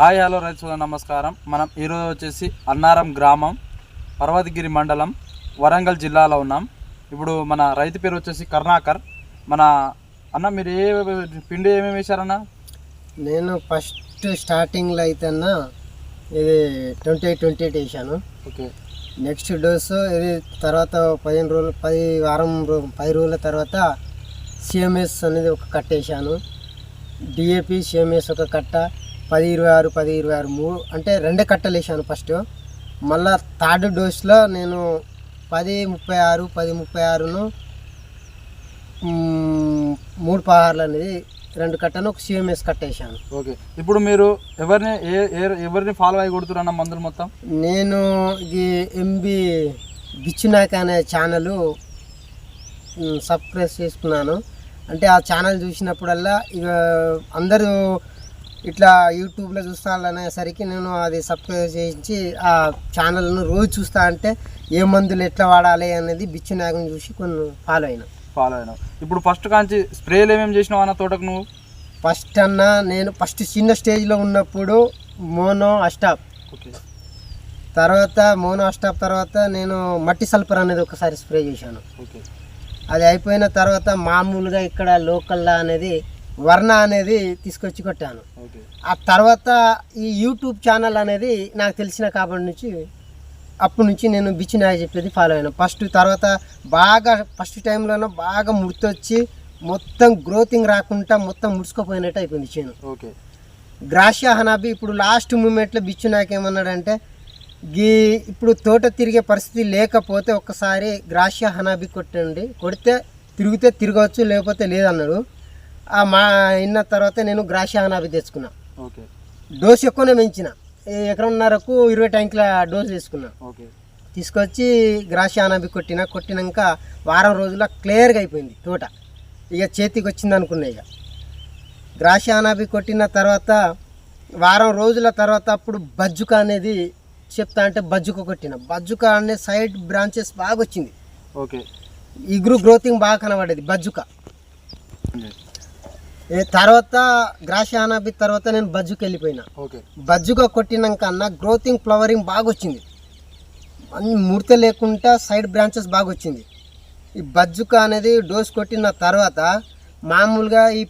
Hi hello రైతు నమస్కారం. మనం ఈరోజు వచ్చేసి అన్నారం గ్రామం పర్వతగిరి మండలం వరంగల్ జిల్లాలో ఉన్నాం. ఇప్పుడు మన రైతు పేరు వచ్చేసి కర్ణాకర్. మన అన్న మీరు ఏ పిండి ఏమేమి వేశారన్న? నేను ఫస్ట్ స్టార్టింగ్లో అయితేనా ఇది ట్వంటీ ఎయిట్ ట్వంటీ ఎయిట్ వేసాను ఓకే. నెక్స్ట్ డోస్ ఇది తర్వాత పదిహేను రోజులు పది వారం రో- పది రోజుల తర్వాత సిఎంఎస్ అనేది ఒక కట్ట వేసాను డిఏపి సిఎంఎస్ ఒక కట్ట. పది ఇరవై ఆరు పది ఇరవై ఆరు మూడు అంటే రెండే కట్టలు వేసాను ఫస్ట్. మళ్ళా థర్డ్ డోస్లో నేను పది ముప్పై ఆరు పది ముప్పై ఆరును మూడు పదహారులు అనేది రెండు కట్టను ఒక సిఎంఎస్ కట్ట వేసాను. ఓకే. ఇప్పుడు మీరు ఎవరిని ఏ ఎవరిని ఫాలో అయ్యి కొడుతురన్న మందులు మొత్తం? నేను ఇది ఎంబి బిచ్చునాయక్ అనే ఛానల్ సబ్స్క్రైబ్ చేసుకున్నాను. అంటే ఆ ఛానల్ చూసినప్పుడల్లా ఇక అందరూ ఇట్లా యూట్యూబ్లో చూస్తాననేసరికి నేను అది సబ్స్క్రైబ్ చేయించి ఆ ఛానల్ను రోజు చూస్తా అంటే ఏ మందులు ఎట్లా వాడాలి అనేది బిచ్చునాయకం చూసి కొన్ని ఫాలో అయినా. ఫాలో అయినావు ఇప్పుడు ఫస్ట్ కాంచి స్ప్రేలు ఏమేమి చేసినావు అన్న తోటకు నువ్వు? ఫస్ట్ అన్న నేను ఫస్ట్ చిన్న స్టేజ్లో ఉన్నప్పుడు మోనో అస్టాప్ ఓకే తర్వాత మోనో అస్టాప్ తర్వాత నేను మట్టి సల్ఫర్ అనేది ఒకసారి స్ప్రే చేశాను. ఓకే అది అయిపోయిన తర్వాత మామూలుగా ఇక్కడ లోకల్లా అనేది వర్ణ అనేది తీసుకొచ్చి కొట్టాను. ఓకే. ఆ తర్వాత ఈ యూట్యూబ్ ఛానల్ అనేది నాకు తెలిసిన కాబట్టి నుంచి అప్పటి నుంచి నేను బిచ్చినాయ చెప్పేది ఫాలో అయినా. ఫస్ట్ తర్వాత బాగా ఫస్ట్ టైంలోనే బాగా ముడితొచ్చి మొత్తం గ్రోతింగ్ రాకుండా మొత్తం ముడుచుకుపోయినట్టు అయిపోయింది చేను. ఓకే. గ్రాషియా హనాబి ఇప్పుడు లాస్ట్ మూమెంట్లో బిచ్చు నాకేమన్నాడంటే గీ ఇప్పుడు తోట తిరిగే పరిస్థితి లేకపోతే ఒక్కసారి గ్రాషియా హనాబి కొట్టండి. కొడితే తిరిగితే తిరగవచ్చు లేకపోతే లేదన్నాడు. ఆ మా విన్న తర్వాత నేను గ్రాషియా తెచ్చుకున్నా. ఓకే. డోస్ ఎక్కువనే పెంచిన. ఎకరన్నరకు ఇరవై ట్యాంకుల డోస్ తీసుకున్నా. ఓకే. తీసుకొచ్చి గ్రాషియా కొట్టిన కొట్టినాక వారం రోజుల క్లియర్గా అయిపోయింది తోట. ఇక చేతికి వచ్చింది అనుకున్నా ఇక. గ్రాషి అనాబి కొట్టిన తర్వాత వారం రోజుల తర్వాత అప్పుడు బజ్జుక అనేది చెప్తా అంటే బజ్జుక కొట్టిన. బజ్జుక అనే సైడ్ బ్రాంచెస్ బాగా వచ్చింది. ఓకే. ఇగురు గ్రోతింగ్ బాగా కనబడేది బజ్జుక. తర్వాత గ్రాషి అనాబి తర్వాత నేను బజ్జుకి వెళ్ళిపోయినా. ఓకే. బజ్జుగా కొట్టినాక అన్న గ్రోతింగ్ ఫ్లవరింగ్ బాగా వచ్చింది అన్ని ముడత లేకుండా సైడ్ బ్రాంచెస్ బాగా వచ్చింది ఈ బజ్జుక అనేది డోస్ కొట్టిన తర్వాత మామూలుగా ఈ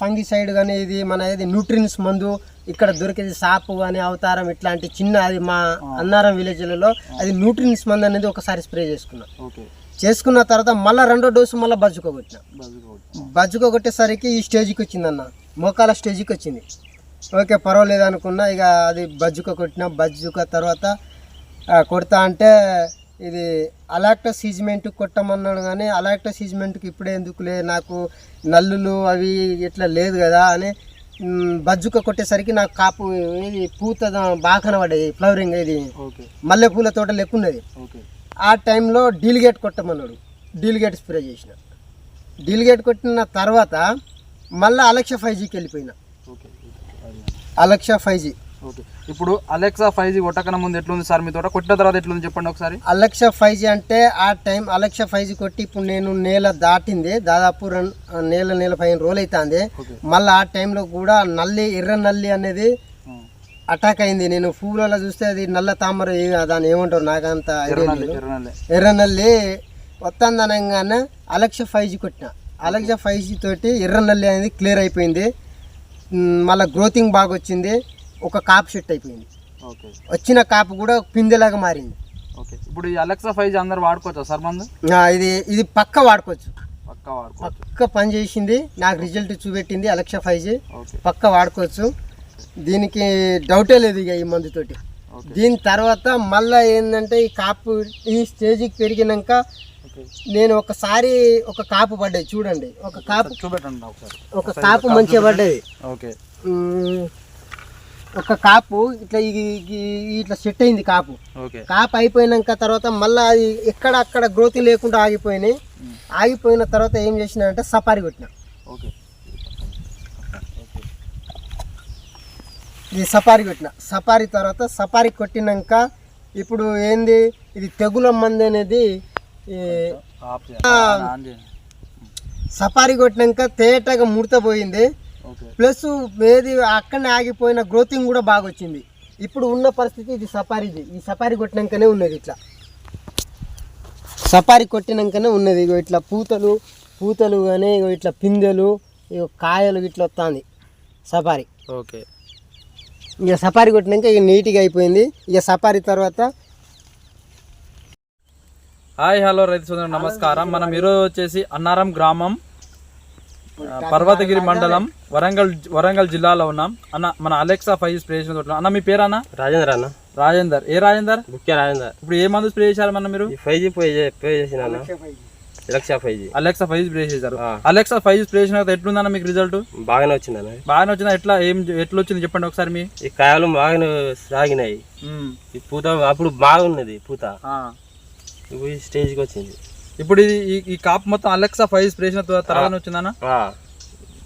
ఫంగి సైడ్ కానీ ఇది మన ఇది న్యూట్రిన్స్ మందు ఇక్కడ దొరికేది సాపు కానీ అవతారం ఇట్లాంటి చిన్న అది మా అన్నారం విలేజ్లలో అది న్యూట్రిన్స్ మందు అనేది ఒకసారి స్ప్రే చేసుకున్నా. ఓకే. చేసుకున్న తర్వాత మళ్ళీ రెండో డోసు మళ్ళీ బజ్జుక కొట్టిన బజ్జుకోవచ్చు బజ్జుక కొట్టేసరికి ఈ స్టేజ్కి వచ్చిందన్న. మోకాల స్టేజ్కి వచ్చింది. ఓకే పర్వాలేదు అనుకున్నా ఇక అది బజ్జుక కొట్టిన బజ్జుక తర్వాత కొడతా అంటే ఇది అలాక్టో సీజ్మెంట్ కొట్టమన్నాడు కానీ అలాక్టో సీజ్మెంట్కి ఇప్పుడే ఎందుకులే నాకు నల్లులు అవి ఇట్లా లేదు కదా అని బజ్జుక కొట్టేసరికి నాకు కాపు ఇది పూత బాగా కనబడేది ఫ్లవరింగ్ ఇది. ఓకే. మల్లెపూల తోట లెక్కున్నది ఓకే. ఆ టైంలో డీలిగేట్ కొట్టమన్నాడు. డీలిగేట్ స్ప్రే చేసిన. డీలిగేట్ కొట్టిన తర్వాత మళ్ళీ అలక్ష ఫైవ్ జీకి వెళ్ళిపోయిన. Okay. Alexa five G okay. ఇప్పుడు అలెక్సా ఫైవ్ జీ కొట్టకన ముందు ఎట్లుంది సార్? మీ తోట కొట్టిన తర్వాత ఎట్లుంది చెప్పండి ఒకసారి. అలక్ష ఫైవ్ జీ అంటే ఆ టైం అలక్ష ఫైవ్ జీ కొట్టి ఇప్పుడు నేను నేల దాటింది. దాదాపు రెండు నేల నేల పదిహేను రోజులు అవుతుంది మళ్ళీ ఆ టైంలో కూడా నల్లి ఎర్ర నల్లి అనేది అటాక్ అయింది. నేను పువ్వులలో చూస్తే అది నల్ల తామర దాన్ని ఏమంటారు? నాకంత ఎర్రనల్లి ఎర్రనల్లి. వస్తుందనగానే అలక్ష ఫైవ్ జీ కొట్టిన. అలక్ష ఫైవ్ జీ తోటి ఎర్రనల్లి అనేది క్లియర్ అయిపోయింది. మళ్ళా గ్రోతింగ్ బాగా వచ్చింది. ఒక కాపు సెట్ అయిపోయింది. ఓకే. వచ్చిన కాపు కూడా పిందెలాగా మారింది. ఓకే. ఇప్పుడు ఈ అలెక్సా ఫైవ్ జీ అందరు వాడుకోవచ్చా సార్ మందు? ఇది ఇది పక్క వాడుకోవచ్చు. పక్కా వాడుకోవచ్చు. పక్క పని చేసింది. నాకు రిజల్ట్ చూపెట్టింది అలక్ష ఫైవ్ జీ పక్క వాడుకోవచ్చు. దీనికి డౌటే లేదు ఇక ఈ మందుతోటి దీని తర్వాత మళ్ళీ ఏంటంటే ఈ కాపు ఈ స్టేజ్కి పెరిగినాక నేను ఒకసారి ఒక కాపు పడ్డది చూడండి. ఒక కాపు చూపెట్టండి ఒకసారి. ఒక కాపు మంచిగా పడ్డది ఓకే. ఒక కాపు ఇట్లా ఇట్లా సెట్ అయింది కాపు. కాపు అయిపోయినాక తర్వాత మళ్ళీ అది ఎక్కడ అక్కడ గ్రోత్ లేకుండా ఆగిపోయినాయి. ఆగిపోయిన తర్వాత ఏం చేసిన అంటే సపారి కొట్టిన. ఓకే. ఇది సపారి కొట్టిన. సపారి తర్వాత సపారి కొట్టినాక ఇప్పుడు ఏంది? ఇది తెగుల మంది అనేది సపారి కొట్టినాక తేటగా ముడత పోయింది. ప్లస్ ఏది అక్కడనే ఆగిపోయిన గ్రోతింగ్ కూడా బాగా వచ్చింది. ఇప్పుడు ఉన్న పరిస్థితి ఇది సఫారీది. ఈ సఫారీ కొట్టినాకనే ఉన్నది ఇట్లా. సఫారీ కొట్టినాకనే ఉన్నది. ఇగో ఇట్లా పూతలు పూతలు కానీ ఇగో ఇట్లా పిందెలు ఇగో కాయలు ఇట్లా వస్తుంది సఫారీ. ఓకే. ఇక సఫారీ కొట్టినాక ఇక నీట్గా అయిపోయింది. ఇక సఫారీ తర్వాత హాయ్ హలో రైతు సోదరు నమస్కారం. మనం ఈరోజు వచ్చేసి అన్నారం గ్రామం పర్వతగిరి మండలం వరంగల్ వరంగల్ జిల్లాలో ఉన్నాం. అన్న మన అలెక్సా ఫైవ్ స్ప్రే చేసిన తోటలో. అన్న మీ పేరన్నా? రాజేంద్ర అన్న. రాజేందర్. ఏ రాజేందర్? ముఖ్య రాజేంద్ర. ఇప్పుడు ఏ మందు స్ప్రే చేశారు మన మీరు? ఫైవ్ జీ పే చేసిన అన్న లక్ష five G Alexa five spray చేశారు. అలెక్సా ఫైవ్ స్ప్రే చేసిన తర్వాత ఎట్లుందన్న మీకు రిజల్ట్ బాగానే వచ్చింది అన్న. బాగానే వచ్చిందా? ఎట్లా ఏం ఎట్లా వచ్చింది చెప్పండి ఒకసారి మీ. ఈ కాయలు బాగానే సాగినాయి. ఈ పూత అప్పుడు బాగున్నది పూత. ఆ. ఇప్పుడు ఈ స్టేజ్కి వచ్చింది. ఇప్పుడు ఇది ఈ- ఈ కాప్ మొత్తం అలెక్సా ఫైవ్ స్ప్రే చేసిన తర్వాత వచ్చిందన్న? ఆ,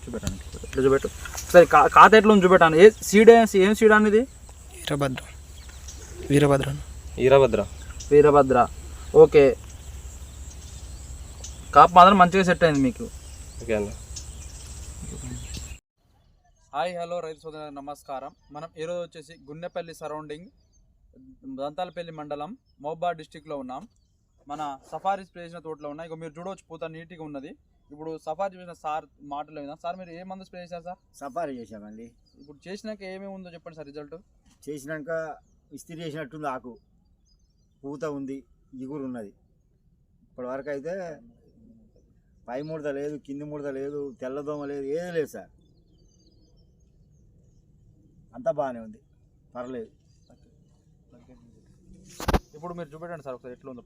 చూపెట్టాను ఇట్లా చూపెట్టు? సరే కా ఖాతా ఎట్లా ఉంది చూపెట్టాను. ఏ సీడ్ ఏం సీడ్ అనేది వీరభద్ర. వీరభద్ర. వీరభద్ర. వీరభద్ర. ఓకే. కాప్ మాత్రం మంచిగా సెట్ అయింది మీకు. ఓకే అన్న. హాయ్ హలో రైతు సోదరు నమస్కారం. మనం ఈరోజు వచ్చేసి గున్నెపల్లి సరౌండింగ్ దంతాలపల్లి మండలం మహబూబా డిస్టిక్లో ఉన్నాం. మన సఫారీ స్ప్రే చేసిన తోటలో ఉన్నాయి. ఇక మీరు చూడవచ్చు పూత నీట్గా ఉన్నది. ఇప్పుడు సఫారీ చేసిన సార్ మాటలు విన్నా సార్ మీరు ఏ మందు స్ప్రే చేశారు సార్? సఫారీ చేసామండి ఇప్పుడు చేసినాక ఏమేమి ఉందో చెప్పండి సార్ రిజల్ట్ చేసినాక ఇస్త్రీ చేసినట్టుంది ఆకు. పూత ఉంది ఇగురు ఉన్నది. ఇప్పటివరకు అయితే పై ముడత లేదు కింది ముడత లేదు తెల్లదోమ లేదు ఏది లేదు సార్. అంతా బాగానే ఉంది. పర్లేదు. ఇప్పుడు మీరు చూపెట్టండి సార్ ఒకసారి ఎట్లా ఉందో.